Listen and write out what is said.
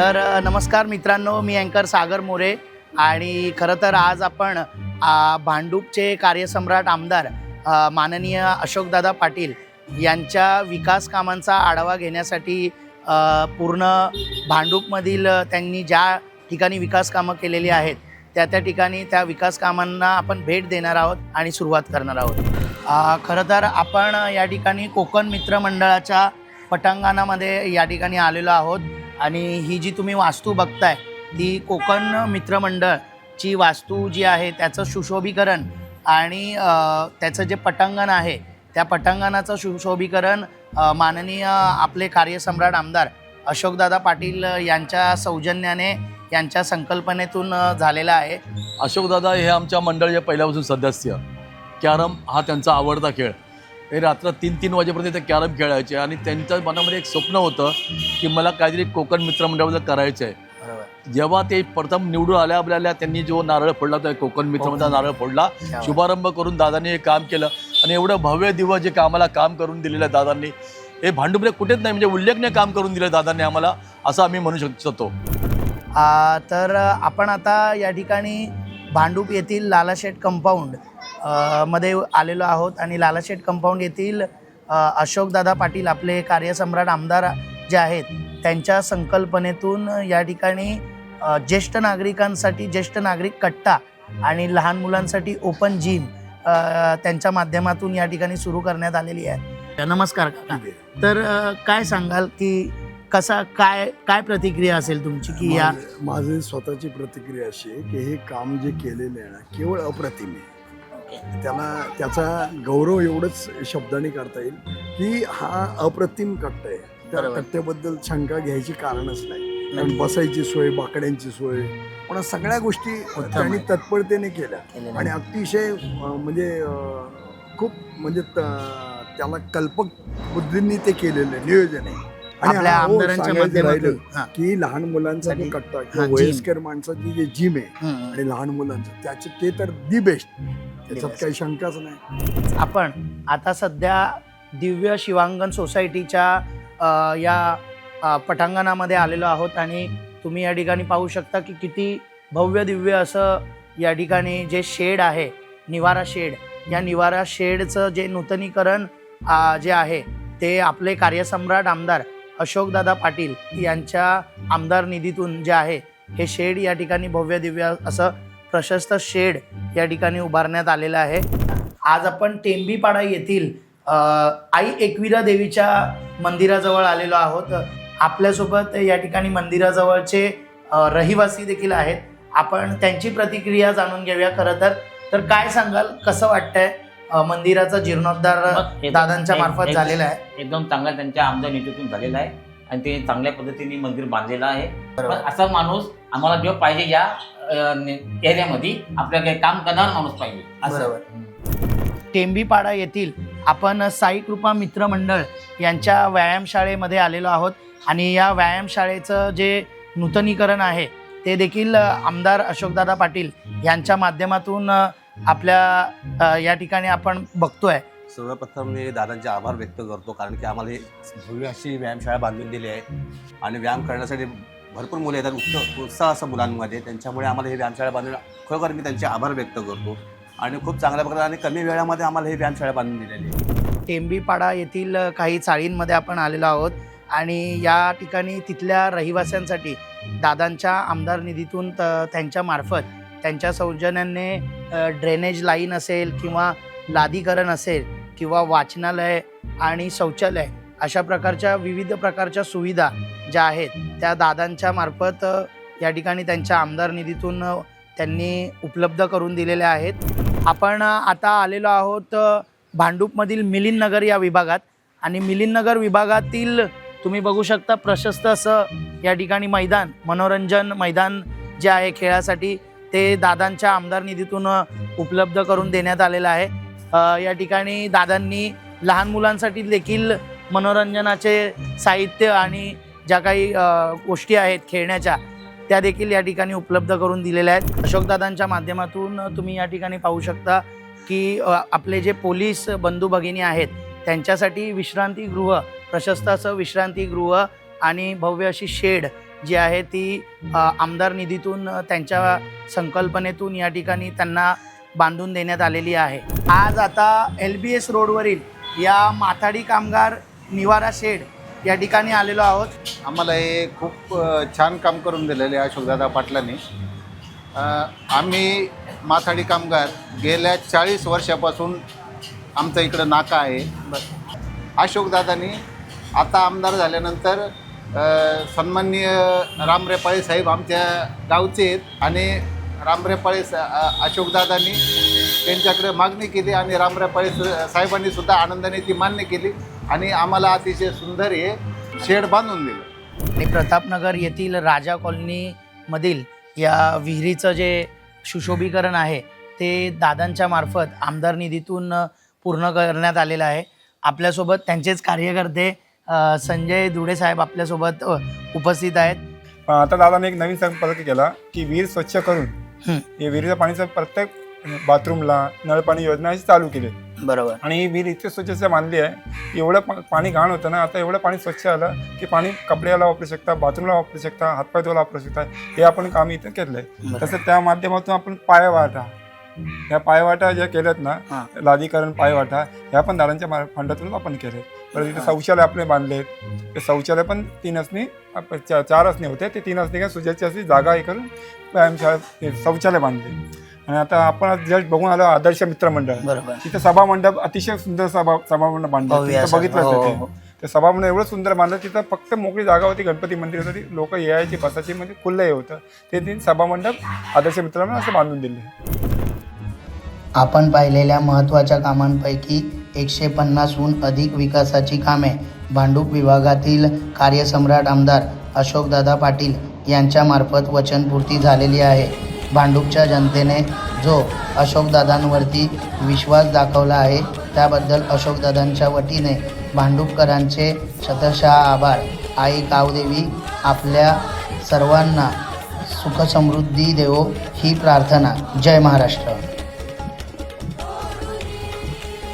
तर नमस्कार मित्रांनो मी अँकर सागर मोरे आणि खरं तर आज आपण भांडूपचे कार्यसम्राट आमदार माननीय अशोकदादा पाटील यांच्या विकास कामांचा आढावा घेण्यासाठी पूर्ण भांडूपमधील त्यांनी ज्या ठिकाणी विकास कामं केलेली आहेत त्या त्या ठिकाणी त्या विकास कामांना आपण भेट देणार आहोत आणि सुरुवात करणार आहोत. खरं तर आपण या ठिकाणी कोकण मित्र मंडळाच्या पटांगणामध्ये या ठिकाणी आलेलो आहोत. आणि ही जी तुम्ही वास्तू बघताय ती कोकण मित्रमंडळची वास्तू जी आहे त्याचं सुशोभीकरण आणि त्याचं जे पटांगण आहे त्या पटांगणाचं सुशोभीकरण माननीय आपले कार्यसम्राट आमदार अशोकदादा पाटील यांच्या सौजन्याने यांच्या संकल्पनेतून झालेला झालेलं आहे. अशोकदादा हे आमच्या मंडळाचे पहिल्यापासून सदस्य. कॅरम हा त्यांचा आवडता खेळ. हे रात्र तीन तीन वाजेपर्यंत ते कॅरम खेळायचे आणि त्यांच्या मनामध्ये एक स्वप्न होतं की मला काहीतरी कोकण मित्रमंडळाबद्दल करायचं आहे जेव्हा ते प्रथम निवडून आल्या आपल्याला त्यांनी जो नारळ फोडला तो कोकण मित्रमंडळ नारळ फोडला शुभारंभ करून दादांनी हे काम केलं आणि एवढं भव्य दिवस जे कामाला काम करून दिलेलं आहे दादांनी हे भांडुपले कुठेच नाही म्हणजे उल्लेखनीय काम करून दिलं दादांनी आम्हाला असं आम्ही म्हणू शकतो. तर आपण आता या ठिकाणी भांडूप येथील लालाशेठ कंपाऊंडमध्ये आलेलो आहोत आणि लालाशेठ कंपाऊंड येथील अशोकदादा पाटील आपले कार्यसम्राट आमदार जे आहेत त्यांच्या संकल्पनेतून या ठिकाणी ज्येष्ठ नागरिकांसाठी ज्येष्ठ नागरिक कट्टा आणि लहान मुलांसाठी ओपन जिम त्यांच्या माध्यमातून या ठिकाणी सुरू करण्यात आलेली आहे. नमस्कार काका. तर काय सांगाल की कसा काय काय प्रतिक्रिया असेल तुमची की या माझे- माझी स्वतःची प्रतिक्रिया अशी आहे की हे काम जे केलेलं आहे ना केवळ अप्रतिम आहे. त्याला त्याचा गौरव एवढंच शब्दाने करता येईल की हा अप्रतिम कट्टा आहे. त्या बरोबर. कट्ट्याबद्दल शंका घ्यायची कारणच नाही. कारण बसायची सोय बाकड्यांची सोय पण सगळ्या गोष्टी त्यांनी. तत्परतेने केल्या. आणि. अतिशय अं, म्हणजे अं, खूप म्हणजे त- त्याला कल्पक बुद्धींनी ते केलेलं आहे नियोजन आहे. आपल्या हा, हो, आमदारांच्या सांगायचं राहिलं माध्यमातून हा. की लहान मुलांचा जो साठी- कट्टा हा, किंवा gym. वयस्कर माणसाची जे जिम आहे हम्म. आणि लहान मुलांचं त्याचे ते तर दी बेस्ट त्याच्यात best. काही शंकाच नाही आपण आता सध्या दिव्य शिवांगण सोसायटीच्या अ, या अ, पटांगणामध्ये आलेलो आहोत आणि तुम्ही या ठिकाणी पाहू शकता की किती भव्य दिव्य असं या ठिकाणी जे शेड आहे निवारा शेड या निवारा शेडचं जे नूतनीकरण अ, जे आहे ते आपले कार्यसम्राट आमदार अशोकदादा पाटील यांच्या आमदार निधीतून जे आहे हे शेड या ठिकाणी भव्य दिव्य असं प्रशस्त शेड या ठिकाणी उभारण्यात आलेलं आहे. आज आपण टेंबीपाडा येथील आई एकविरा देवीच्या मंदिराजवळ आलेलो आहोत. आपल्यासोबत या ठिकाणी मंदिराजवळचे रहिवासी देखील आहेत. आपण त्यांची प्रतिक्रिया जाणून घेऊया खरं तर. तर काय सांगाल? कसं वाटतंय? मंदिराचा जीर्णोद्धार एकदम- दादांच्या एक- मार्फत एक- झालेला आहे. एकदम चांगला त्यांच्या आमदार निधीतून झालेला आहे आणि ते चांगल्या पद्धतीने मंदिर बांधलेलं आहे. पण बरोबर असा माणूस आम्हाला जो पाहिजे या एरियामध्ये आपल्या काही काम करणारा माणूस पाहिजे. असं. बरोबर. टेंबीपाडा येथील आपण साई कृपा मित्र मंडळ यांच्या व्यायामशाळेमध्ये आलेलो आहोत आणि या व्यायामशाळेचं जे नूतनीकरण आहे ते देखील अ, आमदार अशोकदादा पाटील यांच्या माध्यमातून अ, आपल्या या ठिकाणी आपण बघतोय. सर्वप्रथम मी दादांचे आभार व्यक्त करतो कारण की आम्हाला भव्य अशी व्यायामशाळा बांधून दिली आहे. आणि व्यायाम करण्यासाठी भरपूर मुलं येतात उत्साह उत्साह असं मुलांमध्ये. त्यांच्यामुळे आम्हाला ही व्यायामशाळा बांधून खरोखर मी त्यांचे आभार व्यक्त करतो. आणि खूप चांगल्या प्रकारे आणि कमी वेळामध्ये आम्हाला ही व्यायामशाळा बांधून दिलेली आहे. टेंबीपाडा येथील काही चाळींमध्ये आपण आलेलो आहोत. आणि या ठिकाणी तिथल्या रहिवाशांसाठी दादांच्या आमदार निधीतून त त्यांच्या मार्फत त्यांच्या सौजन्याने ड्रेनेज लाईन असेल किंवा लादीकरण असेल किंवा वाचनालय आणि शौचालय अशा प्रकारच्या विविध प्रकारच्या सुविधा ज्या आहेत त्या दादांच्या मार्फत या ठिकाणी त्यांच्या आमदार निधीतून त्यांनी उपलब्ध करून दिलेल्या आहेत. आपण आता आलेलो आहोत भांडूपमधील मिलिंद नगर या विभागात आणि मिलिंद नगर विभागातील तुम्ही बघू शकता प्रशस्त असं या ठिकाणी मैदान मनोरंजन मैदान जे आहे खेळासाठी ते दादांच्या आमदार निधीतून उपलब्ध करून देण्यात आलेलं आहे. या ठिकाणी दादांनी लहान मुलांसाठी देखील मनोरंजनाचे साहित्य आणि ज्या काही गोष्टी आहेत खेळण्याच्या त्या देखील या ठिकाणी उपलब्ध करून दिलेल्या आहेत. अशोकदादांच्या माध्यमातून तुम्ही या ठिकाणी पाहू शकता की आपले जे पोलीस बंधू भगिनी आहेत त्यांच्यासाठी विश्रांतीगृह प्रशस्त असं विश्रांतीगृह आणि भव्य अशी शेड जी आहे ती आमदार निधीतून त्यांच्या संकल्पनेतून या ठिकाणी त्यांना बांधून देण्यात आलेली आहे. आज आता एल बी एस रोडवरील या माथाडी कामगार निवारा शेड या ठिकाणी आलेलो आहोत. आम्हाला हे खूप छान काम करून दिलेले अशोकदादा पाटलांनी. आम्ही माथाडी कामगार गेल्या चाळीस वर्षापासून आमचं इकडं नाका आहे. अशोकदादांनी आता आमदार झाल्यानंतर सन्माननीय रामरेपाळे साहेब आमच्या गावचे आहेत आणि रामरेपाळे सा अशोकदादांनी त्यांच्याकडे मागणी केली आणि रामरेपाळे साहेबांनी सुद्धा आनंदाने ती मान्य केली आणि आम्हाला अतिशय सुंदर हे शेड बांधून दिलं. आणि प्रतापनगर येथील राजा कॉलनीमधील या विहिरीचं जे सुशोभीकरण आहे ते दादांच्या मार्फत आमदार निधीतून पूर्ण करण्यात आलेलं आहे. आपल्यासोबत त्यांचेच कार्यकर्ते संजय दुडे साहेब आपल्यासोबत उपस्थित आहेत. आता दादाने एक नवीन संपर्क केला की विहीर स्वच्छ करून हं. विहिरीचं पाणीचं प्रत्येक बाथरूमला नळपाणी योजना चालू केली. बरोबर. आणि ही विहीर इतकी स्वच्छ बांधली आहे एवढं पाणी घाण होतं ना आता एवढं पाणी स्वच्छ आलं की पाणी कपड्याला वापरू शकता बाथरूमला वापरू शकता हातपाय धुवायला वापरू शकता हे आपण काम इथं केलं आहे. तसं त्या माध्यमातून आपण पायवाटा ह्या पायवाटा ज्या केल्यात ना हां. लादीकरण पायवाटा ह्या पण दारांच्या मा- फंडातून आपण केले. परत इथे शौचालय आपले बांधलेत ते शौचालय पण तीन असणे आप- चा- चार असणे होते. ते तीन असणे काय सुजाची अशी जागा हे करून व्यायामशाळा हे शौचालय बांधले. आणि आता आपण जस्ट बघून आलो आदर्श मित्र मंडळ. बरोबर. तिथे सभा मंडप अतिशय सुंदर सभा सभा मंडप बांधलं. भव्य तिथं असं. बघितलं हो, ते हो. ते. सभा मंडप एवढं सुंदर बांधलं तिथं फक्त मोकळी जागा होती गणपती मंदिर होती. लोक यायची बसायची म्हणजे खुल्लं हे होतं. ते तीन सभा मंडप आदर्श मित्र मंडळ असं बांधून दिले. आपण पाहिलेल्या महत्त्वाच्या कामांपैकी एकशे पन्नासहून अधिक विकासाची कामे भांडूप विभागातील कार्यसम्राट आमदार अशोकदादा पाटील यांच्यामार्फत वचनपूर्ती झालेली आहे. भांडूपच्या जनतेने जो अशोकदादांवरती विश्वास दाखवला आहे त्याबद्दल अशोकदादांच्या वतीने भांडूपकरांचे शतशः आभार. आई कावदेवी आपल्या सर्वांना सुखसमृद्धी देवो ही प्रार्थना. जय महाराष्ट्र.